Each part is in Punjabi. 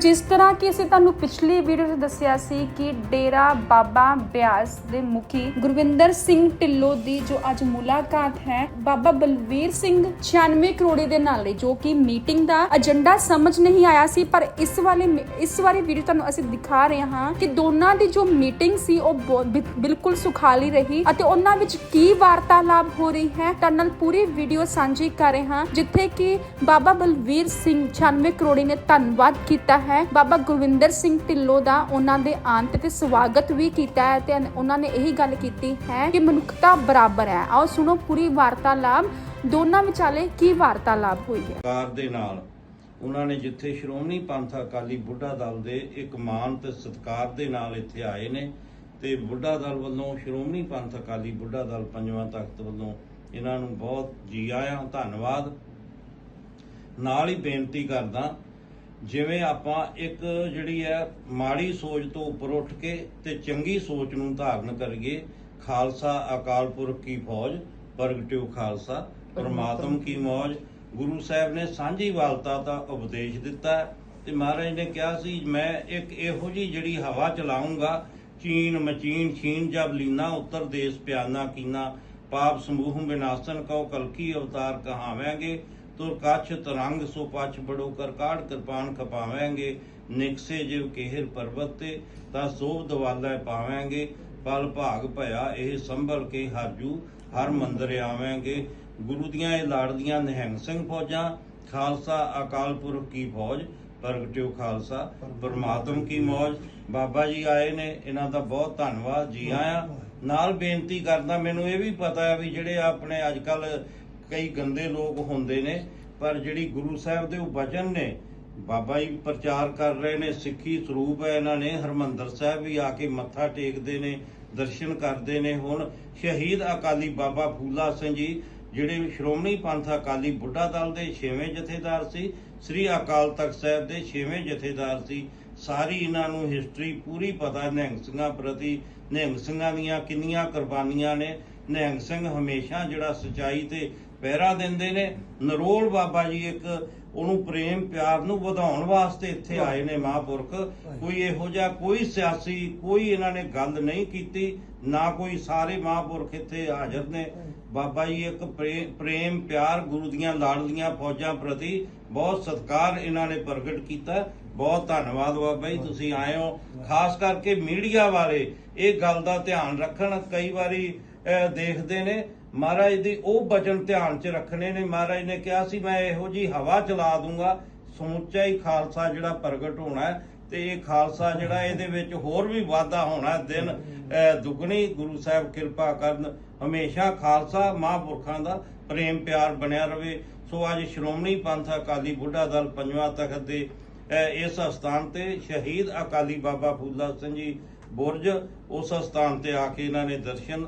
ਜਿਸ ਤਰ੍ਹਾਂ ਕਿ ਅਸੀਂ ਤੁਹਾਨੂੰ ਪਿਛਲੀ ਵੀਡੀਓ 'ਚ ਦੱਸਿਆ ਸੀ ਕਿ ਡੇਰਾ ਬਾਬਾ ਬਿਆਸ ਦੇ ਮੁਖੀ ਗੁਰਵਿੰਦਰ ਸਿੰਘ ਢਿੱਲੋਂ ਦੀ ਜੋ ਅੱਜ ਮੁਲਾਕਾਤ ਹੈ, ਬਾਬਾ ਬਲਵੀਰ ਸਿੰਘ 96 ਕਰੋੜੀ ਦੇ ਨਾਲ ਜੋ ਕਿ ਮੀਟਿੰਗ ਦਾ ਏਜੰਡਾ ਸਮਝ ਨਹੀਂ ਆਇਆ ਸੀ, ਪਰ ਇਸ ਵਾਲੇ ਇਸ ਵਾਲੀ ਵੀਡੀਓ ਤੁਹਾਨੂੰ ਅਸੀਂ ਦਿਖਾ ਰਹੇ ਹਾਂ ਕਿ ਦੋਨਾਂ ਦੀ ਜੋ ਮੀਟਿੰਗ ਸੀ, ਉਹ ਬਹੁ- ਬਿਲਕੁਲ ਸੁਖਾਲੀ ਰਹੀ ਅਤੇ ਉਹਨਾਂ ਵਿੱਚ ਕੀ ਵਾਰਤਾਲਾਪ ਹੋ ਰਹੀ ਹੈ, ਤੁਹਾਡੇ ਨਾਲ ਪੂਰੀ ਵੀਡੀਓ ਸਾਂਝੀ ਕਰ ਰਹੇ ਹਾਂ, ਜਿੱਥੇ ਕਿ ਬਾਬਾ ਬਲਵੀਰ ਸਿੰਘ 96 ਕਰੋੜੀ ਨੇ ਧੰਨਵਾਦ ਕੀਤਾ ਹੈ। ਬਾਬਾ ਗੁਰਵਿੰਦਰ ਸਿੰਘ ਢਿੱਲੋਂ ਦਾ ਉਹਨਾਂ ਦੇ ਆਉਣ ਤੇ ਸਵਾਗਤ ਵੀ ਕੀਤਾ ਹੈ ਤੇ ਉਹਨਾਂ ਨੇ ਇਹੀ ਗੱਲ ਕੀਤੀ ਹੈ ਕਿ ਮਨੁੱਖਤਾ ਬਰਾਬਰ ਹੈ। ਆਓ ਸੁਣੋ ਪੂਰੀ ਵਾਰਤਾਲਾਪ। ਦੋਨਾਂ ਵਿਚਾਲੇ ਕੀ ਵਾਰਤਾਲਾਪ ਹੋਈ ਹੈ? ਸਰਕਾਰ ਦੇ ਨਾਲ ਉਹਨਾਂ ਨੇ ਜਿੱਥੇ ਸ਼੍ਰੋਮਣੀ ਪੰਥ ਅਕਾਲੀ ਬੁੱਢਾ ਦਲ ਦੇ ਇੱਕ ਮਾਨ ਤੇ ਸਤਿਕਾਰ ਦੇ ਨਾਲ ਇੱਥੇ ਆਏ ਨੇ ਤੇ ਬੁੱਢਾ ਦਲ ਵੱਲੋਂ ਸ਼੍ਰੋਮਣੀ ਪੰਥ ਅਕਾਲੀ ਬੁੱਢਾ ਦਲ ਪੰਜਵਾਂ ਤਖਤ ਵੱਲੋਂ ਇਹਨਾਂ ਨੂੰ ਬਹੁਤ ਜੀ ਆਇਆਂ ਧੰਨਵਾਦ। ਨਾਲ ਹੀ ਬੇਨਤੀ ਕਰਦਾ ਜਿਵੇਂ ਆਪਾਂ ਇੱਕ ਜਿਹੜੀ ਹੈ ਮਾੜੀ ਸੋਚ ਤੋਂ ਉੱਪਰ ਉੱਠ ਕੇ ਤੇ ਚੰਗੀ ਸੋਚ ਨੂੰ ਧਾਰਨ ਕਰੀਏ ਖਾਲਸਾ ਅਕਾਲ ਪੁਰਖ ਕੀ ਫੌਜ ਪ੍ਰਗਟਿਓ ਖਾਲਸਾ ਪਰਮਾਤਮ ਕੀ ਮੌਜ। ਗੁਰੂ ਸਾਹਿਬ ਨੇ ਸਾਂਝੀ ਵਾਲਤਾ ਦਾ ਉਪਦੇਸ਼ ਦਿੱਤਾ ਤੇ ਮਹਾਰਾਜ ਨੇ ਕਿਹਾ ਸੀ ਮੈਂ ਇੱਕ ਇਹੋ ਜੀ ਜਿਹੜੀ ਹਵਾ ਚਲਾਉਂਗਾ ਚੀਨ ਮਚੀਨ ਛੀਨ ਜਬ ਲੀਨਾ ਉੱਤਰ ਦੇਸ਼ ਪਿਆਨਾ ਕੀਨਾ ਪਾਪ ਸਮੂਹ ਵਿਨਾਸ਼ਨ ਕਉ ਕਲਕੀ ਅਵਤਾਰ ਕਹਾਵਾਂਗੇ। ਤੁਰ ਕੱਛ ਤਰੰਗ ਸੋ ਪਛ ਬੜੋ ਕਰ ਕਿਰਪਾਨ ਖਪਾਵਾਂਗੇ। ਨਿਕਸੇ ਜਿਵ ਕੇਹਰ ਪਰਬਤ, ਤੇ ਤਾਂ ਸੋਭ ਦਵਾਲਾ ਪਾਵਾਂਗੇ। ਪਲ ਭਾਗ ਭਇਆ ਇਹ ਸੰਭਲ ਕੇ ਹਰਜੂ ਹਰ ਮੰਦਰ ਆਵਾਂਗੇ। ਗੁਰੂ ਦੀਆਂ ਇਹ ਲਾੜਦੀਆਂ ਨਿਹੰਗ ਸਿੰਘ ਫੌਜਾਂ, ਖਾਲਸਾ ਅਕਾਲ ਪੁਰਖ ਕੀ ਫੌਜ ਪ੍ਰਗਟਿਓ ਖਾਲਸਾ, ਪਰਮਾਤਮ ਕੀ ਮੌਜ। ਬਾਬਾ ਜੀ ਆਏ ਨੇ, ਇਹਨਾਂ ਦਾ ਬਹੁਤ ਧੰਨਵਾਦ, ਜੀ ਆਇਆਂ। ਨਾਲ ਬੇਨਤੀ ਕਰਦਾ, ਮੈਨੂੰ ਇਹ ਵੀ ਪਤਾ ਹੈ ਵੀ ਜਿਹੜੇ ਆਪਣੇ ਅੱਜ ਕੱਲ ਕਈ ਗੰਦੇ ਲੋਕ ਹੁੰਦੇ ਨੇ, ਪਰ ਜਿਹੜੀ ਗੁਰੂ ਸਾਹਿਬ ਦੇ ਉਹ ਵਚਨ ਨੇ, ਬਾਬਾ ਜੀ ਪ੍ਰਚਾਰ ਕਰ ਰਹੇ ਨੇ, ਸਿੱਖੀ ਸਰੂਪ ਹੈ ਇਹਨਾਂ ਨੇ, ਹਰਮੰਦਰ ਸਾਹਿਬ ਵੀ ਆ ਕੇ ਮੱਥਾ ਟੇਕਦੇ ਨੇ, ਦਰਸ਼ਨ ਕਰਦੇ ਨੇ ਹੁਣ, ਸ਼ਹੀਦ ਅਕਾਲੀ ਬਾਬਾ ਫੂਲਾ ਸਿੰਘ ਜੀ, ਜਿਹੜੇ ਸ਼੍ਰੋਮਣੀ ਪੰਥ ਅਕਾਲੀ ਬੁੱਢਾ ਦਲ ਦੇ 6ਵੇਂ ਜਥੇਦਾਰ ਸੀ, ਸ੍ਰੀ ਅਕਾਲ ਤਖਤ ਸਾਹਿਬ ਦੇ 6ਵੇਂ ਜਥੇਦਾਰ ਸੀ, ਸਾਰੀ ਇਹਨਾਂ ਨੂੰ ਹਿਸਟਰੀ ਪੂਰੀ ਪਤਾ, ਨਿਹੰਗ ਸਿੰਘਾਂ ਪ੍ਰਤੀ, ਨਿਹੰਗ ਸਿੰਘਾਂ ਦੀਆਂ ਕਿੰਨੀਆਂ ਕੁਰਬਾਨੀਆਂ ਨੇ, ਨਿਹੰਗ ਸਿੰਘ ਹਮੇਸ਼ਾ ਜਿਹੜਾ ਸਚਾਈ ਤੇ ਪਹਿਰਾ ਦਿੰਦੇ ਨੇ। ਨਰੋਲ ਬਾਬਾ ਜੀ ਇੱਕ ਉਹਨੂੰ ਪ੍ਰੇਮ, ਪਿਆਰ ਨੂੰ ਵਧਾਉਣ ਵਾਸਤੇ ਇੱਥੇ ਆਏ ਨੇ ਮਹਾਂਪੁਰਖ। ਕੋਈ ਇਹੋ ਜਿਹਾ ਕੋਈ ਸਿਆਸੀ, ਕੋਈ ਇਹਨਾਂ ਨੇ ਗੱਲ ਨਹੀਂ ਕੀਤੀ। ਨਾ ਕੋਈ ਸਾਰੇ ਮਹਾਂਪੁਰਖ ਇੱਥੇ ਹਾਜ਼ਰ ਨੇ। ਬਾਬਾ ਜੀ ਇੱਕ ਪ੍ਰੇ- ਪ੍ਰੇਮ, ਪਿਆਰ, ਗੁਰੂ ਦੀਆਂ ਲਾਡਲੀਆਂ ਫੌਜਾਂ ਪ੍ਰਤੀ ਬਹੁਤ ਸਤਿਕਾਰ ਇਹਨਾਂ ਨੇ ਪ੍ਰਗਟ ਕੀਤਾ। ਬਹੁਤ ਧੰਨਵਾਦ ਬਾਬਾ ਜੀ, ਤੁਸੀਂ ਆਏ ਹੋ। ਖਾਸ ਕਰਕੇ ਮੀਡੀਆ ਵਾਲੇ ਇਹ ਗੱਲ ਦਾ ਧਿਆਨ ਰੱਖਣ। ਕਈ ਵਾਰੀ ਦੇਖਦੇ ਨੇ ਮਹਾਰਾਜ ਦੀ ਉਹ ਬਚਨ ਧਿਆਨ 'ਚ ਰੱਖਣੇ ਨੇ। ਮਹਾਰਾਜ ਨੇ ਕਿਹਾ ਸੀ ਮੈਂ ਇਹੋ ਜੀ ਹਵਾ ਚਲਾ ਦੂੰਗਾ ਸਮੁੱਚਾ ਹੀ ਖਾਲਸਾ ਜਿਹੜਾ ਪ੍ਰਗਟ ਹੋਣਾ ਹੈ ਤੇ ਇਹ ਖਾਲਸਾ ਜਿਹੜਾ ਇਹਦੇ ਵਿੱਚ ਹੋਰ ਵੀ ਵਾਧਾ ਹੋਣਾ ਦਿਨ ਅਹ, ਦੁੱਗਣੀ ਗੁਰੂ ਸਾਹਿਬ ਕਿਰਪਾ ਕਰਨ ਹਮੇਸ਼ਾ ਖਾਲਸਾ ਮਹਾਂਪੁਰਖਾਂ ਦਾ ਪ੍ਰੇਮ ਪਿਆਰ ਬਣਿਆ ਰਵੇ। ਸੋ ਅੱਜ ਸ਼੍ਰੋਮਣੀ ਪੰਥ ਅਕਾਲੀ ਬੁੱਢਾ ਦਲ ਪੰਜਵਾਂ ਤਖਤ ਦੇ ਇਸ ਸਥਾਨ ਤੇ ਸ਼ਹੀਦ ਅਕਾਲੀ ਬਾਬਾ ਫੂਲਾ ਸਿੰਘ ਜੀ ਬੁਰਜ ਉਸ ਸਥਾਨ ਤੇ ਆ ਕੇ ਇਹਨਾਂ ਨੇ ਦਰਸ਼ਨ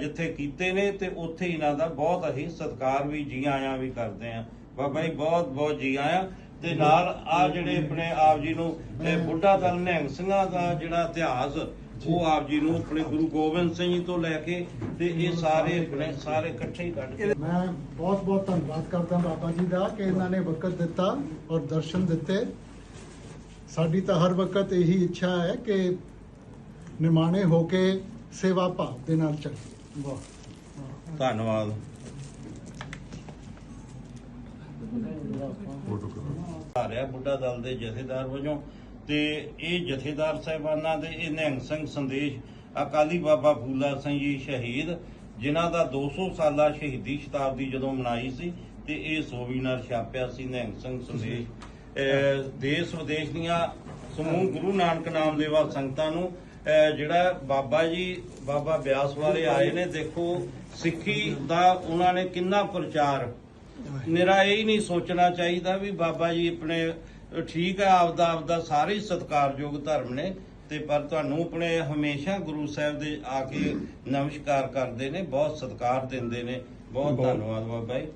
ਜਿੱਥੇ ਕੀਤੇ ਨੇ ਤੇ ਉੱਥੇ ਇਹਨਾਂ ਦਾ ਬਹੁਤ ਅਸੀਂ ਸਤਿਕਾਰ ਵੀ ਜੀ ਆਇਆਂ ਵੀ ਕਰਦੇ ਆਂ ਬਾਬਾ ਜੀ, ਬਹੁਤ ਬਹੁਤ ਜੀ ਆਇਆਂ ਤੇ ਨਾਲ ਆ ਜਿਹੜੇ ਆਪਣੇ ਆਪ ਜੀ ਨੂੰ ਬੁੱਢਾ ਦਲ ਨਿਹੰਗ ਸਿੰਘਾਂ ਦਾ ਜਿਹੜਾ ਇਤਿਹਾਸ, ਉਹ ਆਪ ਜੀ ਨੂੰ ਆਪਣੇ ਗੁਰੂ ਗੋਬਿੰਦ ਸਿੰਘ ਜੀ ਤੋਂ ਲੈ ਕੇ ਤੇ ਇਹ ਸਾਰੇ ਆਪਣੇ ਸਾਰੇ ਇਕੱਠੇ ਹੀ ਕੱਢ ਕੇ ਮੈਂ ਬਹੁਤ ਬਹੁਤ ਧੰਨਵਾਦ ਕਰਦਾ ਬਾਬਾ ਜੀ ਦਾ ਕਿ ਇਹਨਾਂ ਨੇ ਵਕਤ ਦਿੱਤਾ ਔਰ ਦਰਸ਼ਨ ਦਿੱਤੇ। ਸਾਡੀ ਤਾਂ ਹਰ ਵਕਤ ਇਹੀ ਇੱਛਾ ਹੈ ਕਿ ਨਿਮਾਣੇ ਹੋ ਕੇ ਸੇਵਾ ਭਾਵ ਦੇ ਨਾਲ ਚੱਲੀਏ ਵਾਹ ਧੰਨਵਾਦ। ਆ ਰਿਹਾ ਬੁੱਢਾ ਦਲ ਦੇ ਜਥੇਦਾਰ ਵਜੋਂ ਤੇ ਇਹ ਜਥੇਦਾਰ ਸਾਹਿਬਾਨਾਂ ਦੇ ਇਹ ਨਿਹੰਗ ਸਿੰਘ ਸੰਦੇਸ਼ ਅਕਾਲੀ ਬਾਬਾ ਫੂਲਾ ਸਿੰਘ ਜੀ ਸ਼ਹੀਦ ਜਿਨ੍ਹਾਂ ਦਾ 200 ਸਾਲਾ ਸ਼ਹੀਦੀ ਸ਼ਤਾਬਦੀ ਜਦੋਂ ਮਨਾਈ ਸੀ ਤੇ ਇਹ ਸੋਵੀਨਾਰ ਛਾਪਿਆ ਸੀ ਨਿਹੰਗ ਸਿੰਘ ਸੰਦੇਸ਼। ਦੇਸ਼ ਵਿਦੇਸ਼ ਦੀਆਂ ਸਮੂਹ ਗੁਰੂ ਨਾਨਕ ਨਾਮ ਦੇਵਾ ਸੰਗਤਾਂ ਨੂੰ ਜਿਹੜਾ ਬਾਬਾ ਜੀ ਬਾਬਾ ਬਿਆਸ ਵਾਲੇ ਆਏ ਨੇ ਦੇਖੋ ਸਿੱਖੀ ਦਾ ਉਹਨਾਂ ਨੇ ਕਿੰਨਾ ਪ੍ਰਚਾਰ। ਮੇਰਾ ਇਹ ਨਹੀਂ ਸੋਚਣਾ ਚਾਹੀਦਾ ਵੀ ਬਾਬਾ ਜੀ ਆਪਣੇ ਠੀਕ ਹੈ ਆਪਦਾ ਆਪਦਾ ਸਾਰੇ ਸਤਿਕਾਰਯੋਗ ਧਰਮ ਨੇ ਤੇ ਪਰ ਤੁਹਾਨੂੰ ਆਪਣੇ ਹਮੇਸ਼ਾ ਗੁਰੂ ਸਾਹਿਬ ਦੇ ਆ ਕੇ ਨਮਸਕਾਰ ਕਰਦੇ ਨੇ ਬਹੁਤ ਸਤਿਕਾਰ ਦਿੰਦੇ ਨੇ। ਬਹੁਤ। ਧੰਨਵਾਦ ਬਾਬਾ ਜੀ।